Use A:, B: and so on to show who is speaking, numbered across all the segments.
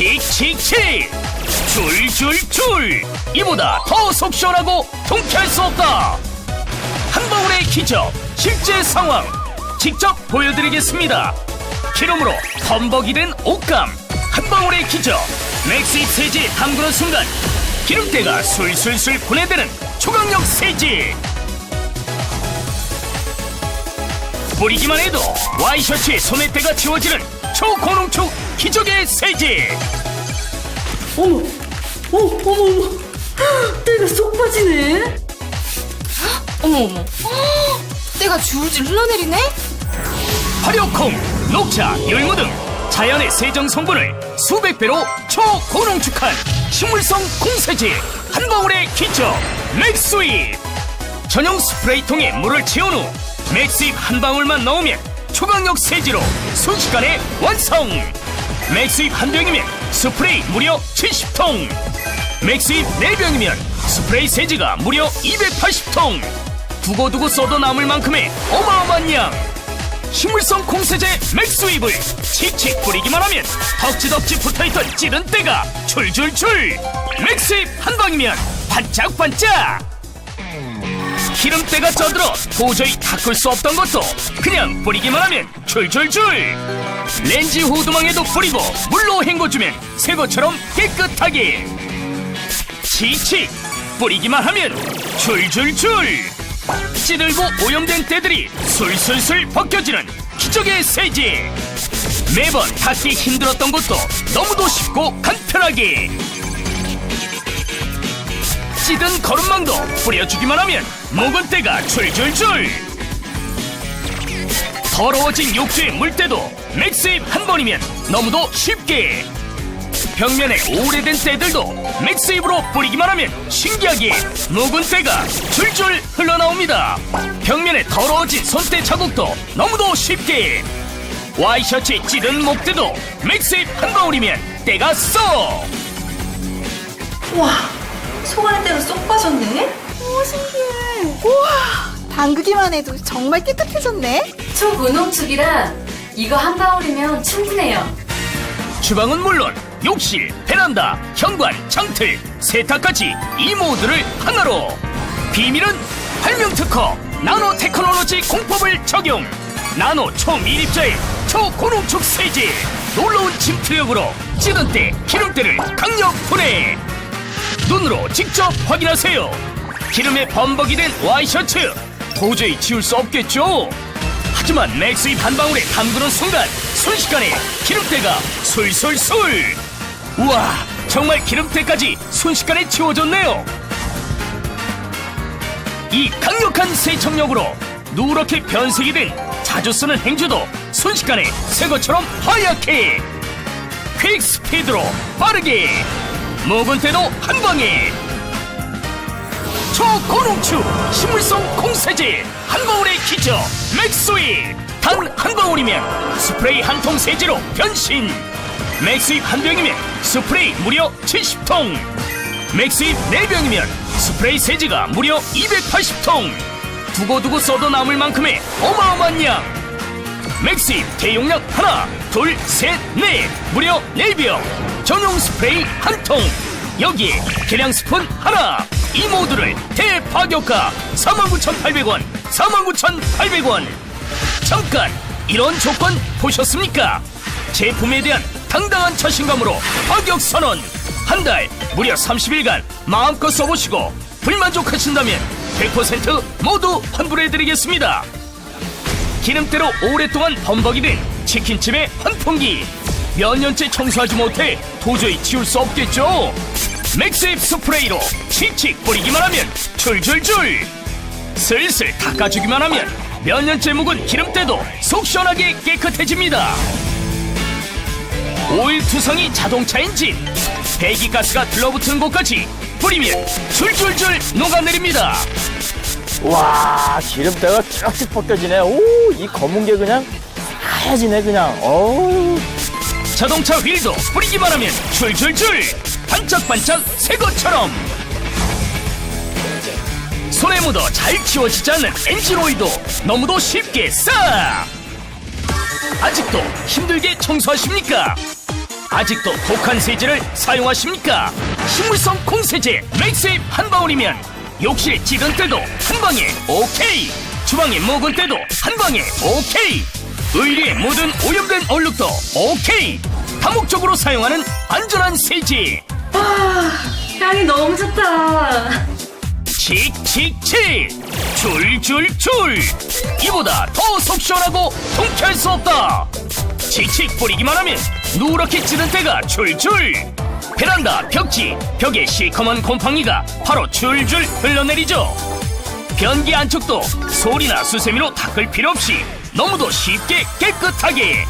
A: 칙칙칙. 줄줄줄. 이보다 더 속 시원하고 통쾌할 수 없다. 한 방울의 기적 실제 상황 직접 보여드리겠습니다. 기름으로 범벅이 된 옷감 한 방울의 기적. 맥스입 세제에 담그는 순간 기름때가 술술술 분해되는 초강력 세제 뿌리기만 해도 와이셔츠의 소매때가 지워지는 초고농축 기적의 세제
B: 어머, 어, 어머, 어머. 때가 쏙 빠지네.
C: 어머 어머 헉, 때가 줄줄 흘러내리네?
A: 발효콩, 녹차, 열무 등 자연의 세정 성분을 수백 배로 초고농축한 식물성 콩세제 한 방울의 기적 맥스윕 전용 스프레이통에 물을 채운 후 맥스윕 한 방울만 넣으면 초강력 세제로 순식간에 완성! 맥스윕 한 병이면 스프레이 무려 70통! 맥스윕 4병이면 스프레이 세제가 무려 280통! 두고두고 써도 남을 만큼의 어마어마한 양! 식물성 콩세제 맥스윕을 칙칙 뿌리기만 하면 덕지덕지 붙어있던 찌른 때가 줄줄줄 맥스윕 한 방이면 반짝반짝 기름때가 쪄들어 도저히 닦을 수 없던 것도 그냥 뿌리기만 하면 줄줄줄. 렌즈 호두망에도 뿌리고 물로 헹궈주면 새 것처럼 깨끗하게. 칙칙 뿌리기만 하면 줄줄줄. 찌들고 오염된 때들이 술술술 벗겨지는 기적의 세제 매번 닦기 힘들었던 것도 너무도 쉽고 간편하게 찌든 거름망도 뿌려주기만 하면 묵은 때가 줄줄줄. 더러워진 욕조의 물때도 맥스입 한 번이면 너무도 쉽게. 벽면에 오래된 때들도 맥스입으로 뿌리기만 하면 신기하게 묵은 때가 줄줄 흘러나옵니다. 벽면에 더러워진 손때 자국도 너무도 쉽게. 와이셔츠에 찌든 목때도 맥스입 한 방울이면 때가 쏙
B: 와, 속 안에 때가 쏙 빠졌네.
D: 오 신기해. 우와 담그기만 해도 정말 깨끗해졌네.
C: 초고농축이라 이거 한 방울이면 충분해요.
A: 주방은 물론 욕실, 베란다, 현관, 창틀, 세탁까지 이 모두를 하나로. 비밀은 발명 특허 나노 테크놀로지 공법을 적용. 나노 초미립자의 초고농축 세제. 놀라운 침투력으로 찌든 때 기름 때를 강력 분해 눈으로 직접 확인하세요. 기름에 범벅이 된 와이셔츠. 도저히 지울 수 없겠죠? 하지만 맥스입 한 방울에 담그는 순간 순식간에 기름때가 술술술. 우와 정말 기름때까지 순식간에 지워졌네요. 이 강력한 세척력으로 누렇게 변색이 된 자주 쓰는 행주도 순식간에 새 것처럼 하얗게 퀵 스피드로 빠르게 때도 한 방에. 초고농축 식물성 콩세제 한 방울의 기적 맥스윕 단한 방울이면 스프레이 한 통 세제로 변신. 맥스윕 한 병이면 스프레이 무려 70통. 맥스윕 네병이면 스프레이 세제가 무려 280통. 두고두고 써도 남을 만큼의 어마어마한 양. 맥스입 대용량 하나, 둘, 셋, 넷. 무려 네병 전용 스프레이 한 통. 여기에 계량 스푼 하나. 이 모두를 대파격가 49,800원 49,800원. 잠깐 이런 조건 보셨습니까? 제품에 대한 당당한 자신감으로 파격 선언. 한 달 무려 30일간 마음껏 써보시고 불만족하신다면 100% 모두 환불해드리겠습니다. 기름때로 오랫동안 범벅이 된 치킨집의 환풍기 몇 년째 청소하지 못해 도저히 지울 수 없겠죠? 맥스입 스프레이로 칙칙 뿌리기만 하면 줄줄줄! 슬슬 닦아주기만 하면 몇 년째 묵은 기름때도 속 시원하게 깨끗해집니다. 오일 투성이 자동차 엔진 배기가스가 들러붙은 곳까지 뿌리면 줄줄줄 녹아내립니다.
E: 와 기름때가 쭉쭉 벗겨지네. 오 이 검은 게 그냥 하얘지네 그냥. 어우
A: 자동차 휠도 뿌리기만 하면 줄줄줄! 반짝반짝 새 것처럼! 손에 묻어 잘 지워지지 않는 엔진 오일도 너무도 쉽게 싹 아직도 힘들게 청소하십니까? 아직도 독한 세제를 사용하십니까? 식물성 콩세제 맥스입 한 방울이면 욕실 찌든 때도 한 방에 오케이! 주방에 묵은 때도 한 방에 오케이 의리에 묻은 오염된 얼룩도 오케이! 다목적으로 사용하는 안전한 세제.
B: 와, 향이 너무 좋다.
A: 칙칙칙! 줄줄줄 이보다 더 속 시원하고 통쾌할 수 없다. 칙칙 뿌리기만 하면 누렇게 찌는 때가 줄줄 베란다 벽지 벽에 시커먼 곰팡이가 바로 줄줄 흘러내리죠. 변기 안쪽도 솔이나 수세미로 닦을 필요 없이 너무도 쉽게 깨끗하게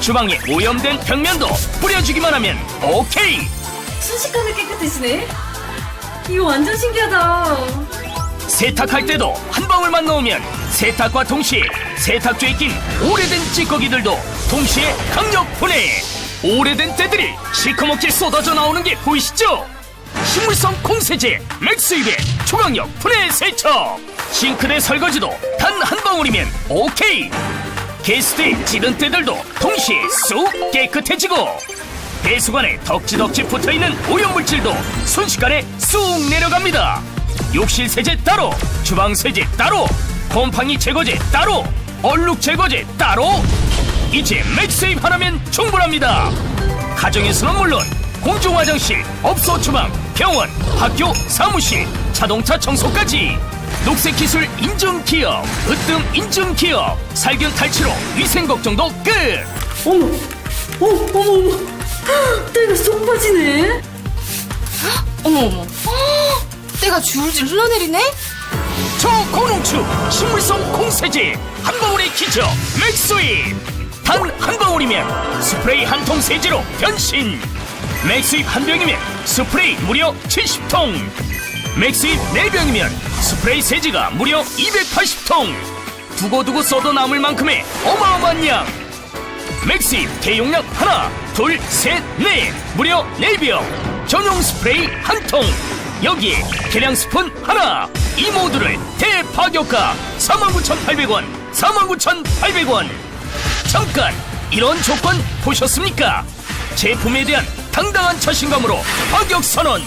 A: 주방에 오염된 벽면도 뿌려주기만 하면 오케이
B: 순식간에 깨끗해지네. 이거 완전 신기하다.
A: 세탁할 때도 한 방울만 넣으면 세탁과 동시에 세탁조에 낀 오래된 찌꺼기들도 동시에 강력 분해 오래된 때들이 시커멓게 쏟아져 나오는 게 보이시죠? 식물성 콩세제 맥스입의 초강력 분해 세척 싱크대 설거지도 단 한 방울이면 오케이. 게스트의 찌든 때들도 동시에 쑥 깨끗해지고 배수관에 덕지덕지 붙어있는 오염물질도 순식간에 쑥 내려갑니다. 욕실 세제 따로 주방 세제 따로 곰팡이 제거제 따로 얼룩 제거제 따로. 이제 맥세입 하나면 충분합니다. 가정에서는 물론 공중 화장실, 업소 주방, 병원, 학교, 사무실, 자동차 청소까지 녹색 기술 인증 기업, 으뜸 인증 기업, 살균 탈취로 위생 걱정도 끝.
B: 어머, 어, 어머, 어머. 때가 쏙 빠지네.
C: 어머 어머. 때가 줄줄 흘러내리네?
A: 초고농축 식물성 콩세제 한 방울의 기적 맥스입 단한 방울이면 스프레이 한 통 세제로 변신 맥스입 한 병이면 스프레이 무려 70통 맥스입 네 병이면 스프레이 세제가 무려 280통. 두고두고 써도 남을 만큼의 어마어마한 양. 맥스입 대용량 하나 둘 셋 넷. 무려 네병. 전용 스프레이 한 통. 여기에 계량 스푼 하나. 이 모두를 대파격가 49,800원 49,800원. 잠깐 이런 조건 보셨습니까? 제품에 대한 당당한 자신감으로 가격 선언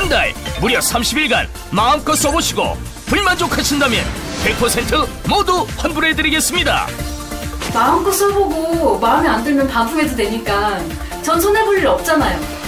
A: 한 달 무려 30일간 마음껏 써보시고 불만족하신다면 100% 모두 환불해드리겠습니다
B: 마음껏 써보고 마음에 안 들면 반품해도 되니까 전 손해볼 일 없잖아요.